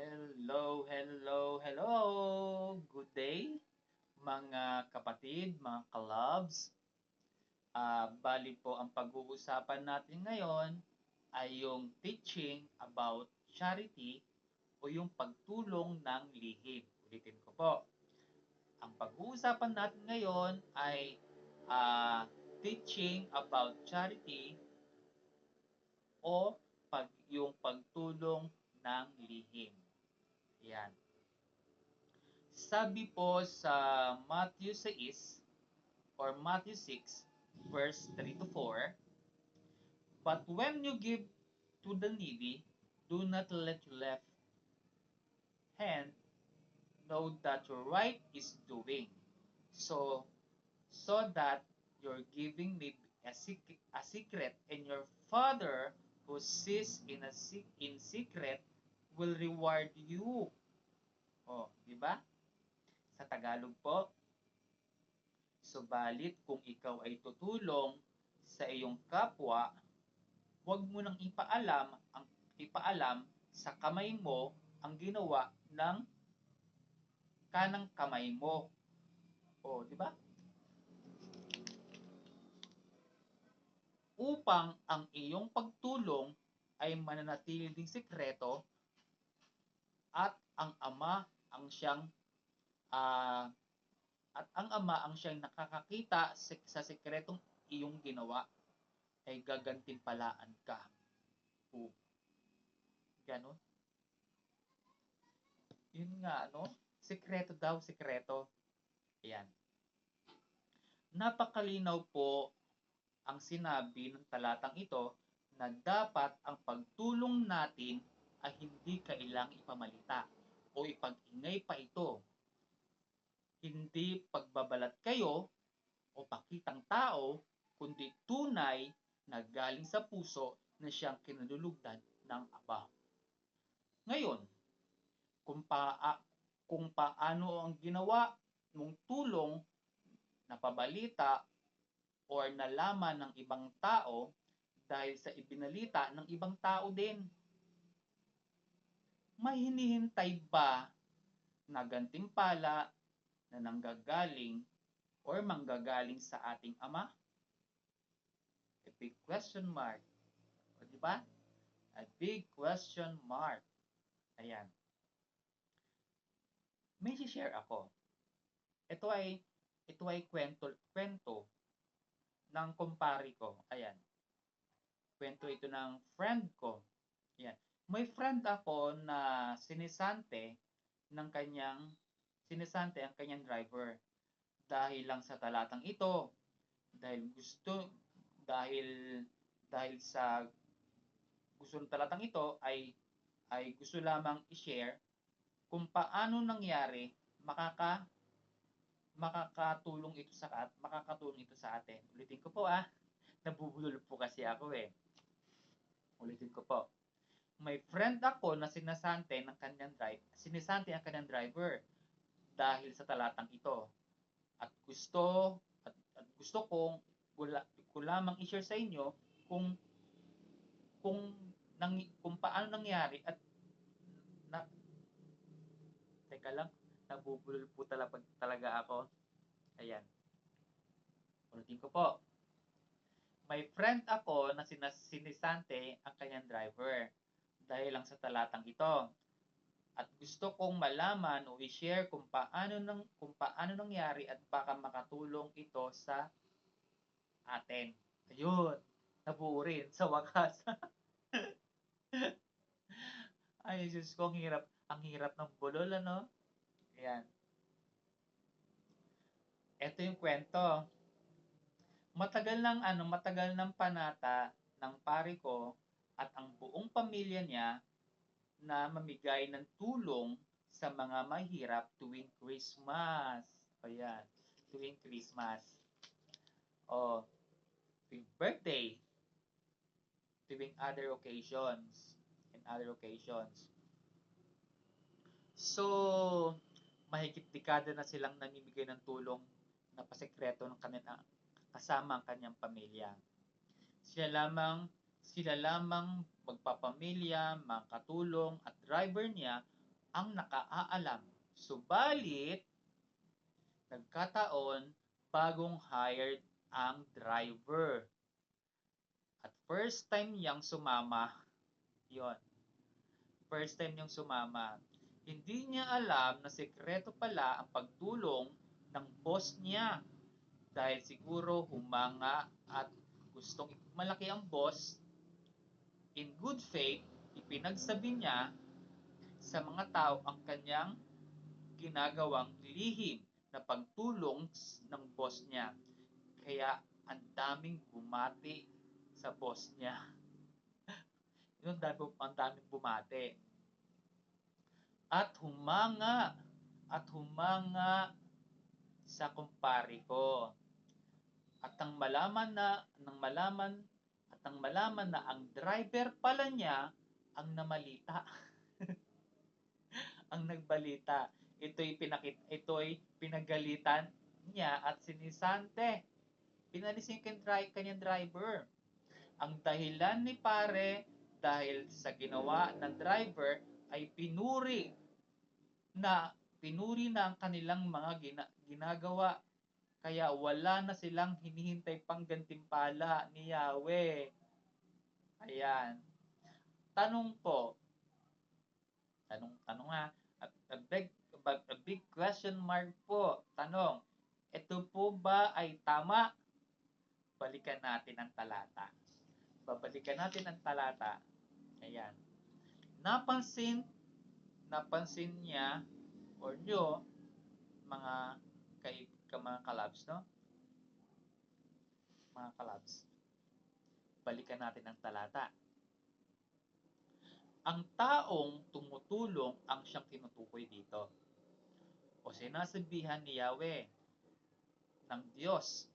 Hello, hello, hello! Good day, mga kapatid, mga kalabs. Ah, bali po ang pag-uusapan natin ngayon ay yung teaching about charity o yung pagtulong ng lihim. Ulitin ko po. Ang pag-uusapan natin ngayon ay ah, teaching about charity o pag, yung pagtulong ng lihim. Yan. Sabi po sa Matthew 6 or Matthew 6 verse 3 to 4, But when you give to the needy, do not let your left hand know that your right is doing. So, so that your giving may be a, sec- a secret, and your Father who sees in a sec- in secret will reward you. Oh, di ba? Sa Tagalog po, subalit kung ikaw ay tutulong sa iyong kapwa, huwag mo nang ipaalam ang ipaalam sa kamay mo ang ginawa ng kanang kamay mo. Oh, di ba? Upang ang iyong pagtulong ay mananatili ding sekreto at ang ama ang siyang ah, at ang ama ang siyang nakakakita sa, sekretong iyong ginawa ay gagantimpalaan ka. O, ganon. Yun nga, ano? Sekreto daw, sekreto. Ayan. Napakalinaw po ang sinabi ng talatang ito na dapat ang pagtulong natin ay hindi kailang ipamalita o ipag-ingay pa ito. Hindi pagbabalat kayo o pakitang tao, kundi tunay na galing sa puso na siyang kinalulugdan ng Aba. Ngayon, kung, paa, kung paano ang ginawa mong tulong na pabalita or nalaman ng ibang tao dahil sa ibinalita ng ibang tao din. May hinihintay ba na gantimpala na nanggagaling or manggagaling sa ating Ama? A big question mark. O, di ba? A big question mark. Ayan. May share ako. Ito ay ito ay kwento kwento ng kumpari ko. Ayan. Kwento ito ng friend ko. Ayan. May friend ako na sinisante ng kanyang sinisante ang kanyang driver dahil lang sa talatang ito dahil gusto dahil dahil sa gusto ng talatang ito ay ay gusto lamang i-share kung paano nangyari makaka makakatulong ito sa at makakatulong ito sa atin. Ulitin ko po ah. Nabubulol po kasi ako eh. Ulitin ko po. May friend ako na sinasante ng kanyang drive, sinisante ang kanyang driver dahil sa talatang ito. At gusto at, at gusto kong ko lamang i-share sa inyo kung kung nang, kung paano nangyari at na Teka lang, nabubulol po talaga, talaga ako. Ayan. Ulitin ko po. May friend ako na sinas, sinisante ang kanyang driver dahil lang sa talatang ito. At gusto kong malaman o i-share kung paano, nang, kung paano nangyari at baka makatulong ito sa atin. Ayun. Nabuo rin sa wakas. Ay, Diyos ko, ang hirap. Ang hirap ng bulol, ano? Ayan. Ito yung kwento. Matagal ng ano, matagal ng panata ng pare ko at ang buong pamilya niya na mamigay ng tulong sa mga mahirap tuwing Christmas. Ayan, tuwing Christmas. O, tuwing birthday, tuwing other occasions, and other occasions. So, mahigit dekada na silang namimigay ng tulong na pasekreto ng kanilang kasama ang kanyang pamilya. Sila lamang sila lamang magpapamilya, makatulong at driver niya ang nakaaalam. Subalit, nagkataon, bagong hired ang driver. At first time niyang sumama, yon First time niyang sumama. Hindi niya alam na sekreto pala ang pagtulong ng boss niya. Dahil siguro humanga at gustong malaki ang boss, in good faith, ipinagsabi niya sa mga tao ang kanyang ginagawang lihim na pagtulong ng boss niya. Kaya ang daming bumati sa boss niya. Yung dami, ang daming bumati. At humanga, at humanga sa kumpare ko. At ang malaman na, nang malaman, at ang malaman na ang driver pala niya ang namalita. ang nagbalita. Ito'y pinakit, ito'y pinagalitan niya at sinisante. Pinalis yung kanyang driver. Ang dahilan ni pare dahil sa ginawa ng driver ay pinuri na pinuri na ang kanilang mga gina, ginagawa. Kaya wala na silang hinihintay pang gantimpala ni Yahweh. Ayan. Tanong po, tanong, tanong nga, a, a, big, a big question mark po. Tanong, ito po ba ay tama? Balikan natin ang talata. Babalikan natin ang talata. Ayan. Napansin, napansin niya or nyo, mga kay mga kalabs, no? Mga kalabs. Balikan natin ang talata. Ang taong tumutulong ang siyang tinutukoy dito. O sinasabihan ni Yahweh ng Diyos.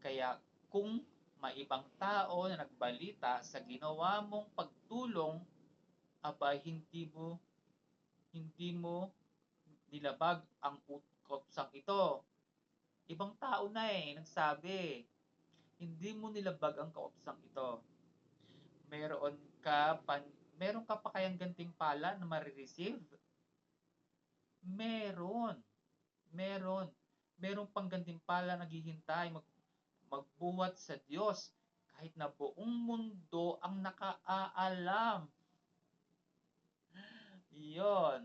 Kaya kung maibang tao na nagbalita sa ginawa mong pagtulong, abay hindi mo hindi mo nilabag ang kopsang ito. Ibang tao na eh, nagsabi. Hindi mo nilabag ang kaopsang ito. Meron ka pan, meron ka pa kayang ganting pala na marireceive? Meron. Meron. Meron pang ganting pala naghihintay mag, magbuhat sa Diyos kahit na buong mundo ang nakaalam. Iyon.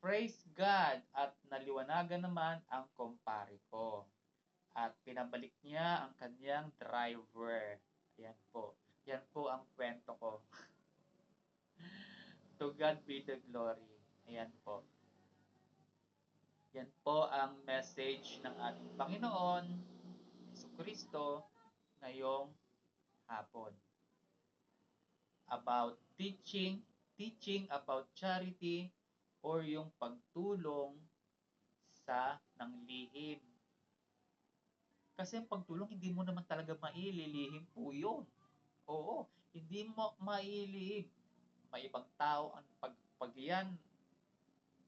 Praise God at naliwanagan naman ang kumpare ko. At pinabalik niya ang kanyang driver. Ayan po. Yan po ang kwento ko. to God be the glory. Ayan po. Yan po ang message ng ating Panginoon, Yesu Kristo, ngayong hapon. About teaching, teaching about charity, or yung pagtulong sa ng lihim. Kasi ang pagtulong, hindi mo naman talaga maililihim po yun. Oo, hindi mo mailihim. May ibang tao, ang pag, pag yan,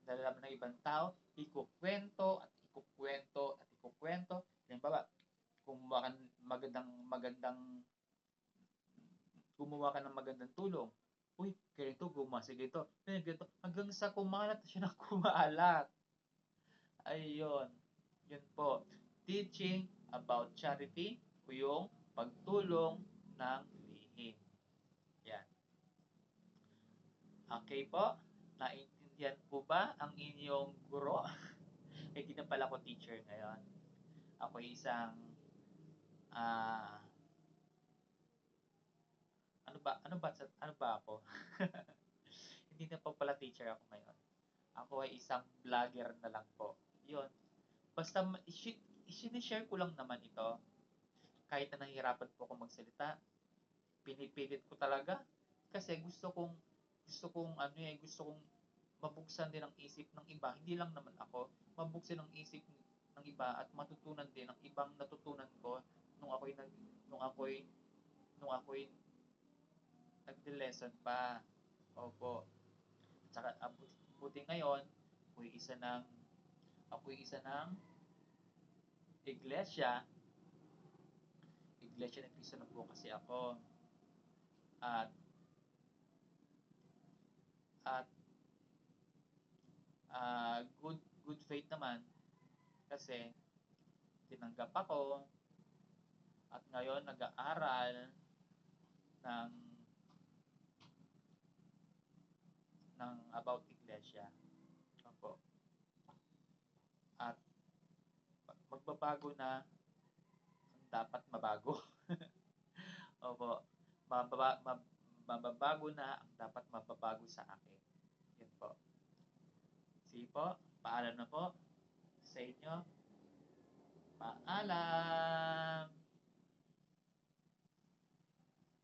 nalalaman ng ibang tao, ikukwento at ikukwento at ikukwento. Ba? Gumawa ka ng magandang, magandang, gumawa ka ng magandang tulong uy, ganito, gumasa ganito, ganito, hanggang sa kumalat siya na kumalat. Ayun, yun po. Teaching about charity o yung pagtulong ng lihim. Yan. Okay po? Naintindihan po ba ang inyong guro? Hindi na pala ako teacher ngayon. Ako isang ah uh, ano ba, ano ba, ano ba ako? Hindi na pa pala teacher ako ngayon. Ako ay isang vlogger na lang po. Yun. Basta, i-share ko lang naman ito. Kahit na nahihirapan po ako magsalita, pinipilit ko talaga. Kasi gusto kong, gusto kong, ano eh, gusto kong mabuksan din ang isip ng iba. Hindi lang naman ako. Mabuksan ang isip ng iba at matutunan din ang ibang natutunan ko nung ako'y nag, nung ako'y nung ako'y nagde-lesson pa. Opo. Tsaka, buti ngayon, ako'y isa ng, ako'y isa ng iglesia. Iglesia ng Kristo na po kasi ako. At, at, ah, good good faith naman kasi tinanggap ako at ngayon nag-aaral ng ng about iglesia. Opo. At magbabago na dapat mabago. Opo. Mababa, mab, mababago na ang dapat mababago sa akin. Yun po. Sige po, paalam na po sa inyo. Paalam!